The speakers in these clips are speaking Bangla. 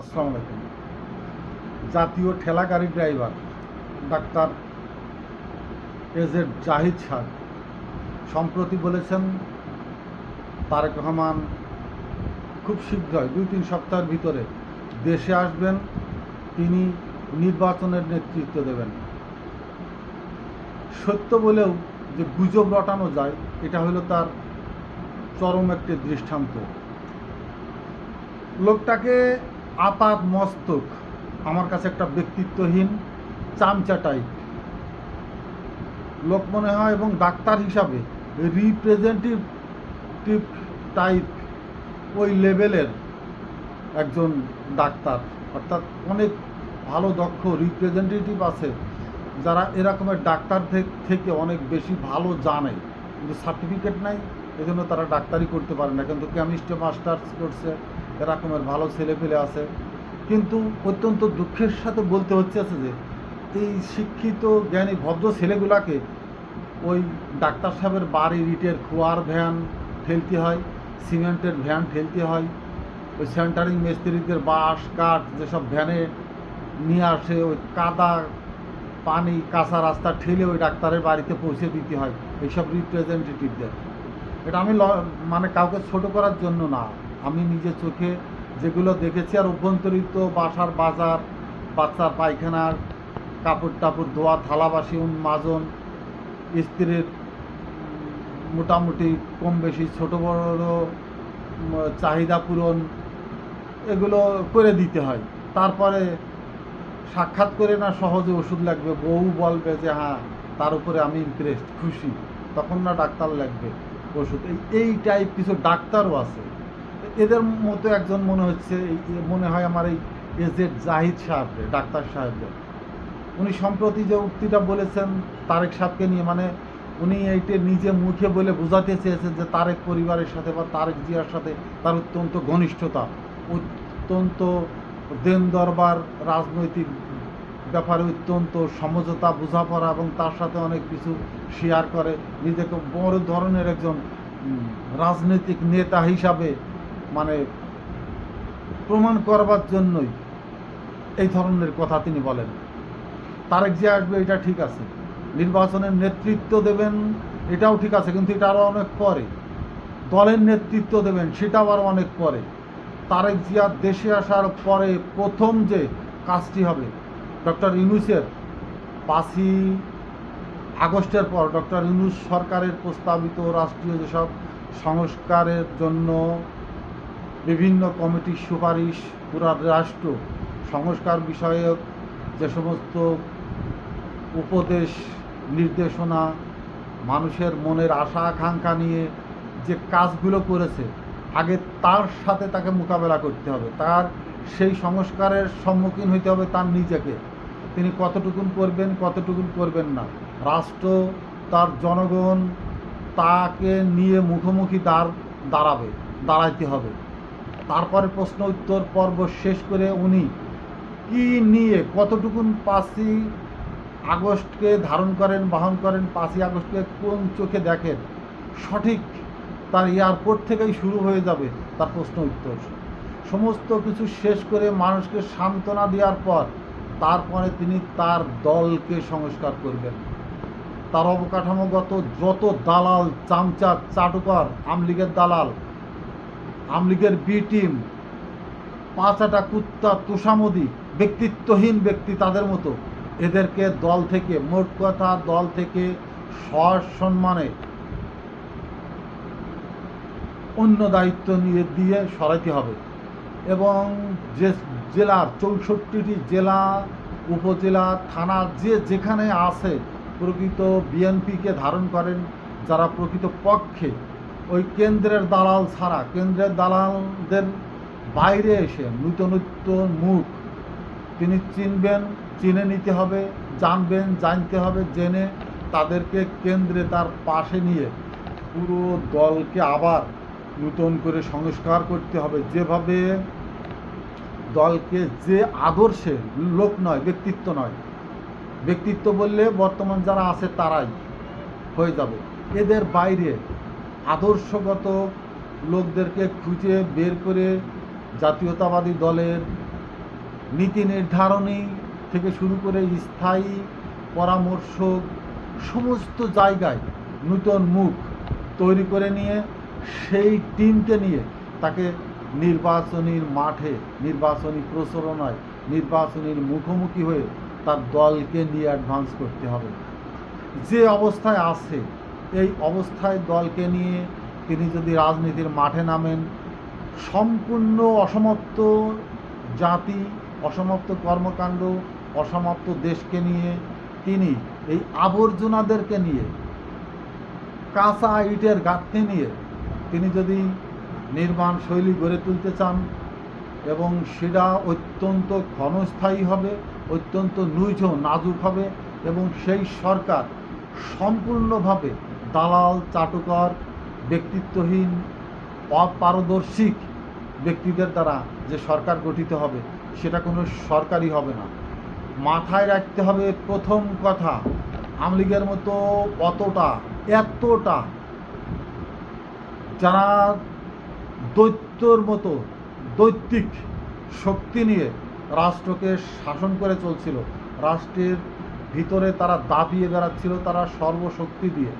আসসালামু আলাইকুম। জাতীয় ঠেলা গাড়ির driver, doctor A Z Zahid Khan সম্প্রতি বলেছেন, তারেক রহমান খুব শীঘ্রই, দুই তিন সপ্তাহের ভিতরে দেশে আসবেন, তিনি নির্বাচনের নেতৃত্ব দেবেন। সত্য বলেও যে গুজব রটানো যায়, এটা হলো তার চরম একটি দৃষ্টান্ত। লোকটাকে আপাত মস্তক, আমার কাছে একটা ব্যক্তিত্বহীন চামচা টাইপ লোক মনে হয় এবং ডাক্তার হিসাবে রিপ্রেজেন্টেটিভ টাইপ ওই লেভেলের একজন ডাক্তার। অর্থাৎ অনেক ভালো, দক্ষ রিপ্রেজেন্টেটিভ আছে, যারা এরকমের ডাক্তার থেকে অনেক বেশি ভালো জানে। কিন্তু সার্টিফিকেট নাই, এজন্য তারা ডাক্তারি করতে পারে না। কিন্তু কেমিস্ট্রি মাস্টার্স করছে এরকমের ভালো ছেলে পেলে আছে। কিন্তু অত্যন্ত দুঃখের সাথে বলতে হচ্ছে যে, এই শিক্ষিত, জ্ঞানী, ভদ্র ছেলেগুলাকে ওই ডাক্তার সাহেবের বাড়ি ইটের খোয়ার ভ্যান ঠেলতে হয়, সিমেন্টের ভ্যান ঠেলতে হয়, ওই সেন্টারিং মিস্ত্রিদের বাঁশ, কাঠ যেসব ভ্যানে নিয়ে আসে, ওই কাদা, পানি, কাঁচা রাস্তা ঠেলে ওই ডাক্তারের বাড়িতে পৌঁছে দিতে হয়, এইসব রিপ্রেজেন্টেটিভদের এটা আমি মানে কাউকে ছোট করার জন্য না। আমি নিজে চোখে যেগুলো দেখেছি আর অভ্যন্তরিত বাসার বাজার, বাচ্চার পায়খানার, কাপড় টাপড় ধোয়া, থালা বাসন, মাজন স্ত্রীর মোটামুটি কম বেশি ছোট বড় চাহিদা পূরণ এগুলো করে দিতে হয়। তারপরে সাক্ষাৎ করে না সহজে ওষুধ লাগবে, বউ বলবে যে হ্যাঁ তার উপরে আমি ইমপ্রেসড খুশি। তখন না ডাক্তার লাগবে ওষুধ। এই এই টাইপ কিছু ডাক্তারও আছে। এদের মতো একজন মনে হচ্ছে এ মনে হয় আমার এই এস এজেড জাহিদ সাহেবরে, ডাক্তার সাহেবরে। উনি সম্প্রতি যে উক্তিটা বলেছেন, তারেক সাহেবকে নিয়ে মানে উনি এইটা নিজে মুখে বলে বোঝাতে চেয়েছেন যে তারেক পরিবারের সাথে বা তারেক জিয়ার সাথে তার অত্যন্ত ঘনিষ্ঠতা, অত্যন্ত দেন দরবার রাজনৈতিক ব্যাপারে অত্যন্ত সমঝোতা, বোঝাপড়া এবং তার সাথে অনেক কিছু শেয়ার করে। নিজেকে বড় ধরনের একজন রাজনৈতিক নেতা হিসাবে মানে প্রমাণ করবার জন্যই এই ধরনের কথা তিনি বলেন। তারেক যে আসবে, এটা ঠিক আছে। নির্বাচনের নেতৃত্ব দেবেন, এটাও ঠিক আছে, কিন্তু এটা আরও অনেক পরে। দলের নেতৃত্ব দেবেন, সেটাও আরও অনেক পরে। তারেক জিয়া দেশে আসার পরে প্রথম যে কাজটি হবে, ডক্টর ইউনুসের পাঁচই আগস্টের পর ডক্টর ইউনুস সরকারের প্রস্তাবিত রাষ্ট্রীয় যেসব সংস্কারের জন্য বিভিন্ন কমিটির সুপারিশ, পুরা রাষ্ট্র, সংস্কার বিষয়ক যে সমস্ত উপদেশ, নির্দেশনা, মানুষের মনের আশা, আকাঙ্ক্ষা নিয়ে যে কাজগুলো করেছে, আগে তার সাথে তাকে মোকাবেলা করতে হবে। তার সেই সংস্কারের সম্মুখীন হইতে হবে তার নিজেকে। তিনি কতটুকুন করবেন কতটুকুন করবেন না। রাষ্ট্র, তার জনগণ তাকে নিয়ে মুখোমুখি দাঁড়, দাঁড়াবে, দাঁড়াইতে হবে। তারপরে প্রশ্ন উত্তর পর্ব শেষ করে উনি কি নিয়ে কতটুকুন পাঁচই আগস্টকে ধারণ করেন, বহন করেন, পাঁচই আগস্টকে কোন চোখে দেখেন? সঠিক তার এয়ারপোর্ট থেকেই শুরু হয়ে যাবে তার প্রশ্ন উত্তর। সমস্ত কিছু শেষ করে মানুষকে সান্ত্বনা দেওয়ার পর তারপরে তিনি তার দলকে সংস্কার করবেন। তার অবকাঠামোগত যত দালাল, চামচা, চাটুকর, আমলিগের দালাল আমলিগের বি টিম, পাঁচাটা কুত্তা তুষামদি, ব্যক্তিত্বহীন ব্যক্তি তাদের মতো। এদেরকে দল থেকে, মোট কথা দল থেকে সসম্মানে অন্য দায়িত্ব নিয়ে, দিয়ে সরাইতে হবে। এবং যে জেলার চৌষট্টিটি জেলা, উপজেলা, থানা যে যেখানে আছে, প্রকৃত বিএনপিকে ধারণ করেন, যারা প্রকৃত পক্ষে কেন্দ্রের দালাল ছাড়া, কেন্দ্রের দালালদের বাইরে এসে নূতনত্ব মুখ। তিনি চিনবেন, চিনে নিতে হবে, জানবেন, জানতে হবে, জেনে তাদেরকে কেন্দ্রে তার পাশে নিয়ে পুরো দলকে আবার নূতন করে সংস্কার করতে হবে। যেভাবে দলকে যে আদর্শে, লোক নয়, ব্যক্তিত্ব নয়, ব্যক্তিত্ব বললে বর্তমান যারা আছে তারাই হয়ে যাবে। এদের বাইরে আদর্শগত লোকদেরকে খুঁজে বের করে জাতীয়তাবাদী দলের নীতি নির্ধারণী থেকে শুরু করে স্থায়ী পরামর্শক সমস্ত জায়গায় নূতন মুখ তৈরি করে নিয়ে সেই টিমকে নিয়ে তাকে নির্বাচনীর মাঠে, নির্বাচনী প্রচারণায়, নির্বাচনীর মুখোমুখি হয়ে তার দলকে নিয়ে অ্যাডভান্স করতে হবে। যে অবস্থায় আছে এই অবস্থায় দলকে নিয়ে তিনি যদি রাজনীতির মাঠে নামেন, সম্পূর্ণ অসমাপ্ত জাতি, অসমাপ্ত কর্মকাণ্ড, অসমাপ্ত দেশকে নিয়ে তিনি, এই আবর্জনাদেরকে নিয়ে, কাঁচা ইটের গাঁথনি নিয়ে তিনি যদি নির্মাণ শৈলী গড়ে তুলতে চান এবং সেটা অত্যন্ত ক্ষণস্থায়ী হবে, অত্যন্ত নুইজ নাজুক হবে এবং সেই সরকার সম্পূর্ণভাবে দালাল, চাটুকর, ব্যক্তিত্বহীন, অপারদর্শিক ব্যক্তিদের দ্বারা যে সরকার গঠিত হবে, সেটা কোনো সরকারই হবে না। মাথায় রাখতে হবে প্রথম কথা আমলিগের মতো অতটা, এতটা যারা দৈত্যর মতো দৈত্যিক শক্তি নিয়ে রাষ্ট্রকে শাসন করে চলছিল, রাষ্ট্রের ভিতরে তারা দাবিয়ে বেড়াচ্ছিল, তারা সর্বশক্তি দিয়ে।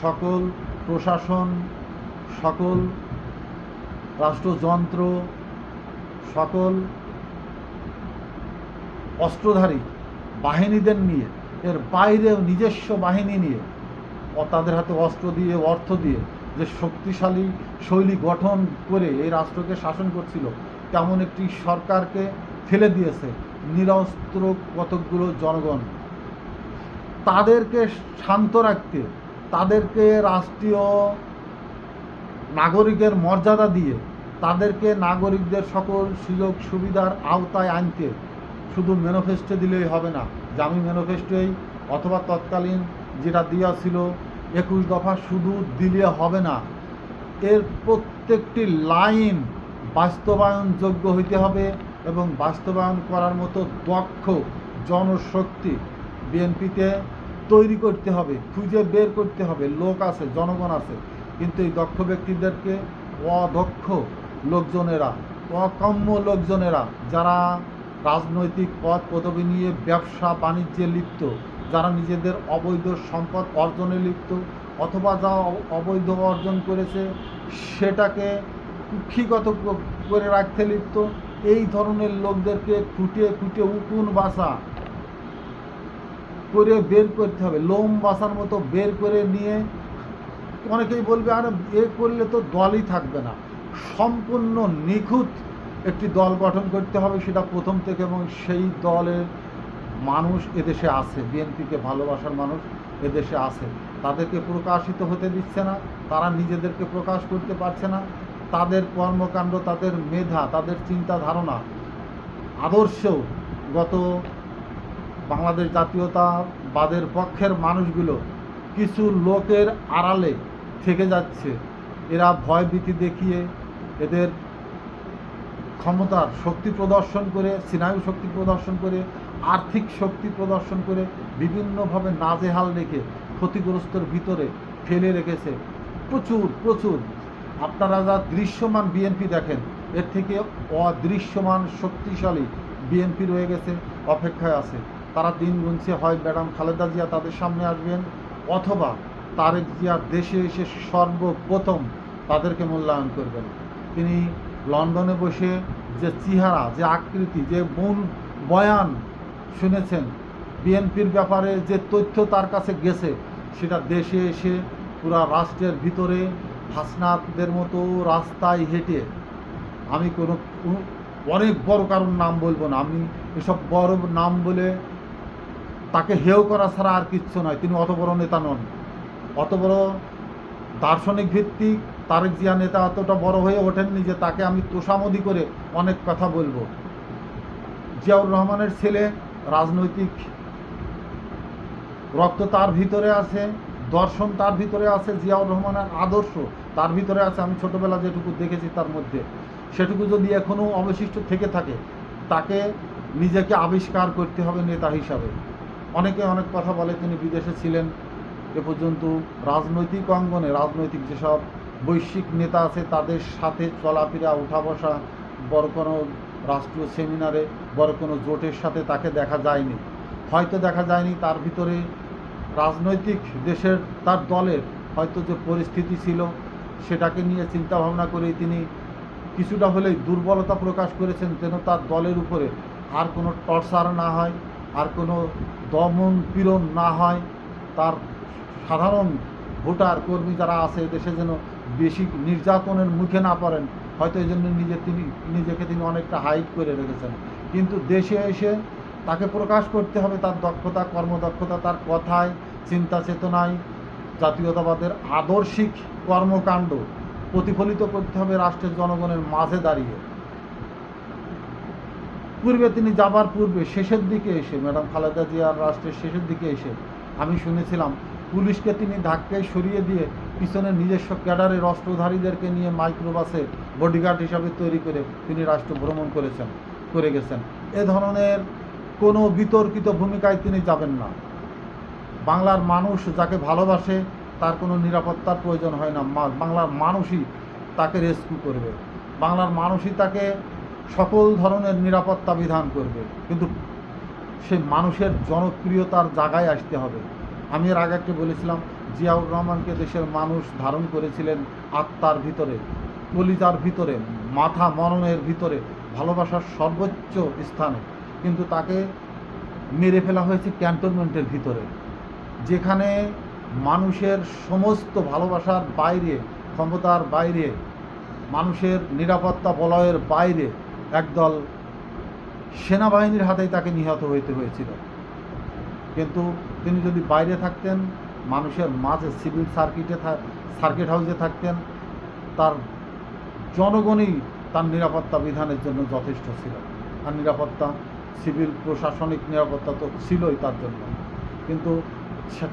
সকল প্রশাসন, সকল রাষ্ট্রযন্ত্র, সকল অস্ত্রধারী বাহিনীদের নিয়ে, এর বাইরে নিজস্ব বাহিনী নিয়ে, ও তাদের হাতে অস্ত্র দিয়ে, অর্থ দিয়ে যে শক্তিশালী শৈলী গঠন করে এই রাষ্ট্রকে শাসন করছিল, তেমন একটি সরকারকে ফেলে দিয়েছে নিরস্ত্র কতকগুলো জনগণ। তাদেরকে শান্ত রাখতে তাদেরকে রাষ্ট্রীয় নাগরিকের মর্যাদা দিয়ে তাদেরকে নাগরিকদের সকল সুযোগ সুবিধার আওতায় আনতে শুধু ম্যানিফেস্টো দিলেই হবে না আমি ম্যানিফেস্টোই অথবা তৎকালীন যেটা দেওয়া ছিল একুশ দফা শুধু দিলে হবে না, এর প্রত্যেকটি লাইন বাস্তবায়নযোগ্য হইতে হবে এবং বাস্তবায়ন করার মতো দক্ষ জনশক্তি বিএনপিতে তৈরি করতে হবে, খুঁজে বের করতে হবে, লোক আছে, জনগণ আছে। কিন্তু এই দক্ষ ব্যক্তিদেরকে অদক্ষ লোকজনেরা, অকম্য লোকজনেরা, যারা রাজনৈতিক পদ পদবি নিয়ে ব্যবসা বাণিজ্যে লিপ্ত, যারা নিজেদের অবৈধ সম্পদ অর্জনে লিপ্ত, অথবা যা অবৈধ অর্জন করেছে, সেটাকে কুক্ষিগত করে রাখতে লিপ্ত, এই ধরনের লোকদেরকে খুঁটিয়ে খুঁটিয়ে উকুন বাসা করে বের করতে হবে, লোম বাসার মতো বের করে নিয়ে অনেকেই বলবে, আর, এ করলে তো দলই থাকবে না। সম্পূর্ণ নিখুঁত একটি দল গঠন করতে হবে, সেটা প্রথম থেকে, এবং সেই দলের মানুষ এদেশে আছে, বিএনপিকে ভালোবাসার মানুষ এদেশে আছে। তাদেরকে প্রকাশিত হতে দিচ্ছে না, তারা নিজেদেরকে প্রকাশ করতে পারছে না। তাদের কর্মকাণ্ড, তাদের মেধা, তাদের চিন্তা ধারণা আদর্শেও গত বাংলাদেশ জাতীয়তাবাদের পক্ষের মানুষগুলো কিছু লোকের আড়ালে থেকে যাচ্ছে। এরা ভয়ভীতি দেখিয়ে এদের ক্ষমতার শক্তি প্রদর্শন করে, স্নায়ু শক্তি প্রদর্শন করে, আর্থিক শক্তি প্রদর্শন করে বিভিন্নভাবে নাজেহাল রেখে ক্ষতিগ্রস্তর ভিতরে ফেলে রেখেছে। প্রচুর প্রচুর। আপনারা যা দৃশ্যমান বিএনপি দেখেন, এর থেকে অদৃশ্যমান শক্তিশালী বিএনপি রয়ে গেছে, অপেক্ষায় আছে। তারা দিন গুনছে, হয় ম্যাডাম খালেদা জিয়া তাদের সামনে আসবেন, অথবা তারেক জিয়া দেশে এসে সর্বপ্রথম তাদেরকে মূল্যায়ন করবেন। তিনি লন্ডনে বসে যে চেহারা, যে আকৃতি, যে মূল বয়ান শুনেছেন, বিএনপির ব্যাপারে যে তথ্য তার কাছে গেছে, সেটা দেশে এসে পুরা রাষ্ট্রের ভিতরে হাসনাতদের মতো রাস্তায় হেঁটে, আমি কোনো অনেক বড় কারণ নাম বলব না, আমি এসব বড় নাম বলে তাকে হেয় করা ছাড়া আর কিচ্ছু নয়। তিনি অত বড় নেতা নন। অত বড় দার্শনিক ভিত্তিক তারেক জিয়া নেতা অতটা বড় হয়ে ওঠেননি যে তাকে আমি তোষামদি করে অনেক কথা বলব। জিয়াউর রহমানের ছেলে রাজনৈতিক রক্ত তার ভিতরে আছে, দর্শন তার ভিতরে আছে, জিয়াউর রহমানের আদর্শ তার ভিতরে আছে। আমি ছোটবেলা যেটুকু দেখেছি তার মধ্যে। সেটুকু যদি এখনও অবশিষ্ট থেকে থাকে, তাকে নিজেকে আবিষ্কার করতে হবে নেতা হিসাবে। অনেকে অনেক কথা বলে, তিনি বিদেশে ছিলেন। এ পর্যন্ত রাজনৈতিক অঙ্গনে রাজনৈতিক যেসব বৈশ্বিক নেতা আছে, তাদের সাথে চলাফেরা উঠা বসা বড় কোনো রাষ্ট্রীয় সেমিনারে, বড় কোনো জোটের সাথে তাকে দেখা যায়নি। হয়তো দেখা যায়নি, তার ভিতরে রাজনৈতিক দেশের, তার দলের হয়তো যে পরিস্থিতি ছিল, সেটাকে নিয়ে চিন্তা ভাবনা করে তিনি কিছুটা হলেই দুর্বলতা প্রকাশ করেছেন, যেন তার দলের উপরে আর কোনো টর্চার না হয়। আর কোনো দমন পীড়ন না হয়, তার সাধারণ ভোটার কর্মী যারা আছে দেশে যেন বেশি নির্যাতনের মুখে না পড়েন। হয়তো এই জন্য নিজে তিনি, নিজেকে তিনি অনেকটা হাইট করে রেখেছেন। কিন্তু দেশে এসে তাকে প্রকাশ করতে হবে তার দক্ষতা, কর্মদক্ষতা, তার কথায়, চিন্তা চেতনায়। জাতীয়তাবাদের আদর্শিক কর্মকাণ্ড প্রতিফলিত করতে হবে রাষ্ট্রের জনগণের মাঝে দাঁড়িয়ে। পূর্বে তিনি যাবার পূর্বে শেষের দিকে এসে, ম্যাডাম খালেদা জিয়ার রাষ্ট্রের শেষের দিকে এসে আমি শুনেছিলাম, পুলিশকে তিনি ধাক্কায় সরিয়ে দিয়ে পিছনে নিজস্ব ক্যাডারের অস্ত্রধারীদেরকে নিয়ে মাইক্রোবাসে বডিগার্ড হিসাবে তৈরি করে তিনি রাষ্ট্র ভ্রমণ করেছেন, করে গেছেন। এ ধরনের কোনো বিতর্কিত ভূমিকায় তিনি যাবেন না। বাংলার মানুষ যাকে ভালোবাসে, তার কোনো নিরাপত্তার প্রয়োজন হয় না। বাংলার মানুষই তাকে রেস্কিউ করবে। বাংলার মানুষই তাকে সকল ধরনের নিরাপত্তা বিধান করবে। কিন্তু সে মানুষের জনপ্রিয়তার জায়গায় আসতে হবে। আমি এর আগে একটা বলেছিলাম, জিয়াউর রহমানকে দেশের মানুষ ধারণ করেছিলেন আত্মার ভিতরে কলিতার ভিতরে, মাথা মননের ভিতরে, ভালোবাসার সর্বোচ্চ স্থানে। কিন্তু তাকে মেরে ফেলা হয়েছে ক্যান্টনমেন্টের ভিতরে। যেখানে মানুষের সমস্ত ভালোবাসার বাইরে, ক্ষমতার বাইরে, মানুষের নিরাপত্তা বলয়ের বাইরে একদল সেনাবাহিনীর হাতেই তাকে নিহত হইতে হয়েছিল। কিন্তু তিনি যদি বাইরে থাকতেন, মানুষের মাঝে সিভিল সার্কিটে সার্কিট হাউসে থাকতেন, তার জনগণই তার নিরাপত্তা বিধানের জন্য যথেষ্ট ছিল। আর নিরাপত্তা, সিভিল প্রশাসনিক নিরাপত্তা তো ছিলই তার জন্য। কিন্তু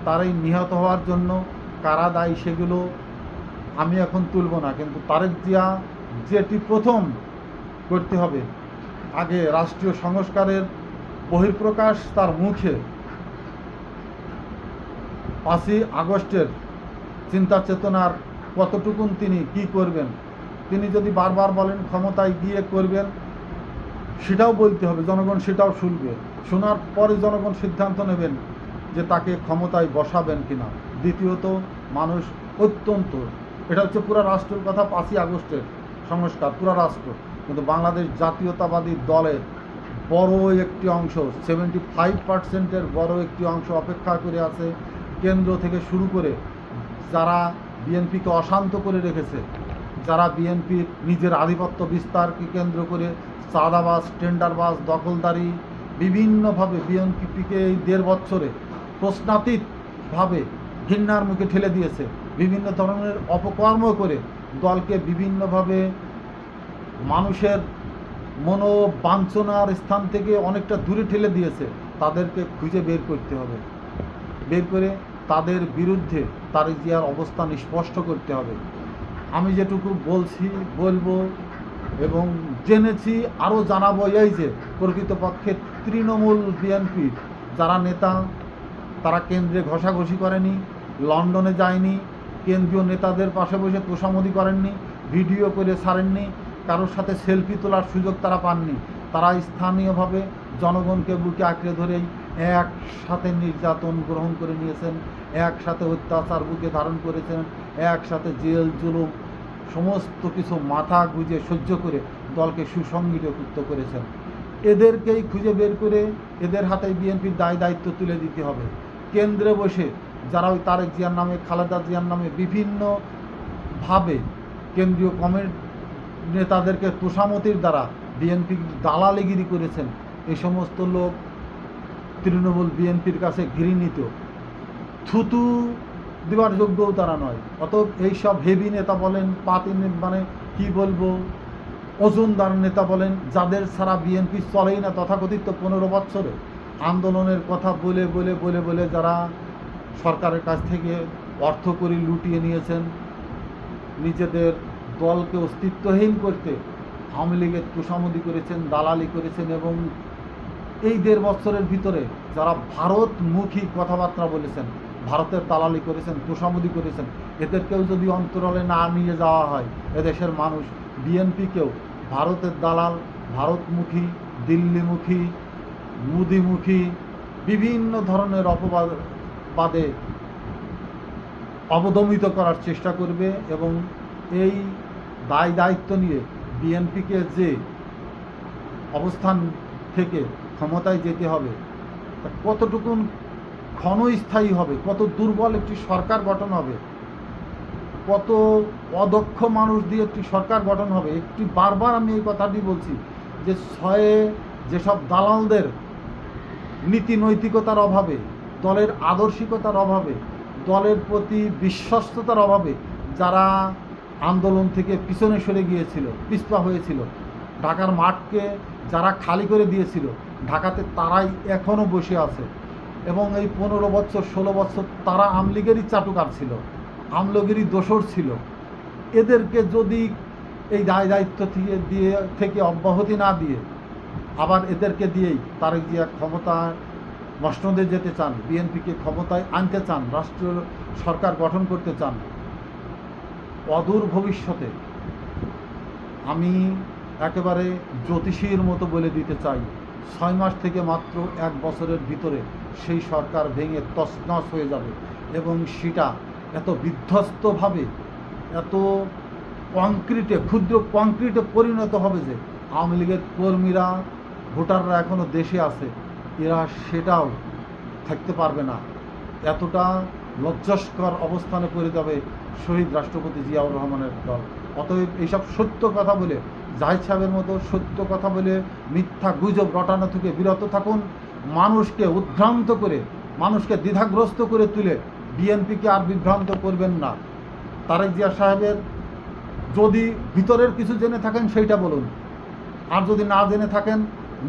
তারই নিহত হওয়ার জন্য কারা দায়ী সেগুলো আমি এখন তুলব না। কিন্তু তারেক জিয়া যেটি প্রথম করতে হবে। আগে রাষ্ট্রীয় সংস্কারের বহিঃপ্রকাশ তার মুখে। পাঁচই আগস্টের চিন্তা চেতনার কতটুকুন তিনি কি করবেন? তিনি যদি বারবার বলেন ক্ষমতায় গিয়ে করবেন, সেটাও বলতে হবে, জনগণ সেটাও শুনবে। শোনার পরে জনগণ সিদ্ধান্ত নেবেন যে তাকে ক্ষমতায় বসাবেন কিনা। দ্বিতীয়ত, মানুষ অত্যন্ত, এটা হচ্ছে পুরো রাষ্ট্রের কথা, পাঁচই আগস্টের সংস্কার, পুরো রাষ্ট্র। কিন্তু বাংলাদেশ জাতীয়তাবাদী দলের বড় একটি অংশ সেভেন্টি ফাইভ পার্সেন্টের বড় একটি অংশ অপেক্ষা করে আছে কেন্দ্র থেকে শুরু করে যারা বিএনপিকে অশান্ত করে রেখেছে, যারা বিএনপির নিজের আধিপত্য বিস্তারকে কেন্দ্র করে চাঁদাবাজ, টেন্ডারবাজ, দখলদারি, বিভিন্নভাবে বিএনপিকে এই দেড় বছরে প্রশ্নাতীতভাবে ঘৃণার মুখে ঠেলে দিয়েছে, বিভিন্ন ধরনের অপকর্ম করে দলকে বিভিন্নভাবে মানুষের মনোবাঞ্ছনার স্থান থেকে অনেকটা দূরে ঠেলে দিয়েছে, তাদেরকে খুঁজে বের করতে হবে। বের করে তাদের বিরুদ্ধে তার জিয়ার অবস্থান স্পষ্ট করতে হবে। আমি যেটুকু বলছি, বলব এবং জেনেছি, আরও জানাব এই যে প্রকৃতপক্ষে তৃণমূল বিএনপির যারা নেতা, তারা কেন্দ্রে ঘষাঘষি করেনি, লন্ডনে যায়নি, কেন্দ্রীয় নেতাদের পাশে বসে তোষামদি করেননি, ভিডিও করে ছাড়েননি কারোর সাথে সেলফি তোলার সুযোগ তারা পাননি। তারা স্থানীয়ভাবে জনগণকে বুকে আঁকড়ে ধরেই একসাথে নির্যাতন গ্রহণ করে নিয়েছেন, একসাথে অত্যাচার বুকে ধারণ করেছেন, একসাথে জেল, জুলুম, সমস্ত কিছু মাথা গুঁজে সহ্য করে দলকে সুসংগঠিত করেছেন। এদেরকেই খুঁজে বের করে এদের হাতে বিএনপির দায় দায়িত্ব তুলে দিতে হবে। কেন্দ্রে বসে যারা ওই তারেক জিয়ার নামে, খালেদা জিয়ার নামে বিভিন্নভাবে কেন্দ্রীয় কমিটি নেতাদেরকে তোষামতির দ্বারা বিএনপি দালালিগিরি করেছেন। এই সমস্ত লোক তৃণমূল বিএনপির কাছে ঘৃণিত। থুতু দেওয়ার যোগ্যও তারা নয়। অতএব এইসব হেভি নেতা বলেন, পাতি মানে কি বলব, ওজনদার নেতা বলেন, যাদের ছাড়া বিএনপি চলেই না তথাকথিত পনেরো বছরে আন্দোলনের কথা বলে বলে বলে বলে যারা সরকারের কাছ থেকে অর্থ করি লুটিয়ে নিয়েছেন, নিজেদের দলকে অস্তিত্বহীন করতে আওয়ামী লীগের তোষামদি করেছেন, দালালি করেছেন এবং এই দেড় বছরের ভিতরে যারা ভারতমুখী কথাবার্তা বলেছেন, ভারতের দালালি করেছেন, তোষামদি করেছেন, এদেরকেও যদি অন্তরালে না নিয়ে যাওয়া হয়, এদেশের মানুষ, বিএনপিকেও ভারতের দালাল, ভারতমুখী, দিল্লিমুখী, মুদিমুখী, বিভিন্ন ধরনের অপবাদ, বাদে অবদমিত করার চেষ্টা করবে এবং এই দায় দায়িত্ব নিয়ে বিএনপিকে যে অবস্থান থেকে ক্ষমতায় যেতে হবে, তা কতটুকুন ক্ষণস্থায়ী হবে, কত দুর্বল একটি সরকার গঠন হবে, কত অদক্ষ মানুষ দিয়ে একটি সরকার গঠন হবে, একটি বারবার আমি এই কথাটি বলছি যে ছয়ে যেসব দালালদের নীতি নৈতিকতার অভাবে, দলের আদর্শিকতার অভাবে, দলের প্রতি বিশ্বস্ততার অভাবে, যারা আন্দোলন থেকে পিছনে সরে গিয়েছিল, পিছপা হয়েছিল। ঢাকার মাঠকে যারা খালি করে দিয়েছিল, ঢাকাতে তারাই এখনও বসে আছে। এবং এই পনেরো বছর, ষোলো বছর তারা আমলিগেরই চাটুকার ছিল আমলগিরি দোসর ছিল। এদেরকে যদি এই দায় দায়িত্ব থেকে দিয়ে, থেকে অব্যাহতি না দিয়ে আবার এদেরকে দিয়েই তারেক জিয়া ক্ষমতায় মসনদে যেতে চান, বিএনপিকে ক্ষমতায় আনতে চান রাষ্ট্রীয় সরকার গঠন করতে চান অদূর ভবিষ্যতে আমি একেবারে জ্যোতিষীর মতো বলে দিতে চাই, ছয় মাস থেকে মাত্র এক বছরের ভিতরে সেই সরকার ভেঙে তছনছ হয়ে যাবে এবং সেটা এত বিধ্বস্তভাবে, এত কংক্রিটে, ক্ষুদ্র কংক্রিটে পরিণত হবে যে আওয়ামী লীগের কর্মীরা, ভোটাররা এখনও দেশে আছে, এরা সেটাও থাকতে পারবে না। এতটা লজ্জাস্কর অবস্থানে পড়ে যাবে শহীদ রাষ্ট্রপতি জিয়াউর রহমানের দল। অতএব এইসব সত্য কথা বলে, জাহিদ সাহেবের মতো সত্য কথা বলে মিথ্যা গুজব রটানো থেকে বিরত থাকুন। মানুষকে উদ্ভ্রান্ত করে, মানুষকে দ্বিধাগ্রস্ত করে তুলে বিএনপিকে আর বিভ্রান্ত করবেন না। তারেক জিয়া সাহেবের যদি ভিতরের কিছু জেনে থাকেন সেইটা বলুন। আর যদি না জেনে থাকেন,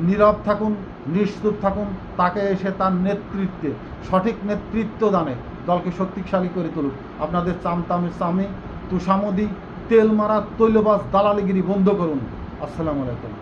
নীরব থাকুন নিশ্চুপ থাকুন, তাকে এসে তার নেতৃত্বে, সঠিক নেতৃত্ব দানে দলকে শক্তিশালী করে তুলুন আপনাদের চামতামে চামে তুষামদি তেল মারা তৈলবাস দালালিগিরি বন্ধ করুন। আসসালামু আলাইকুম।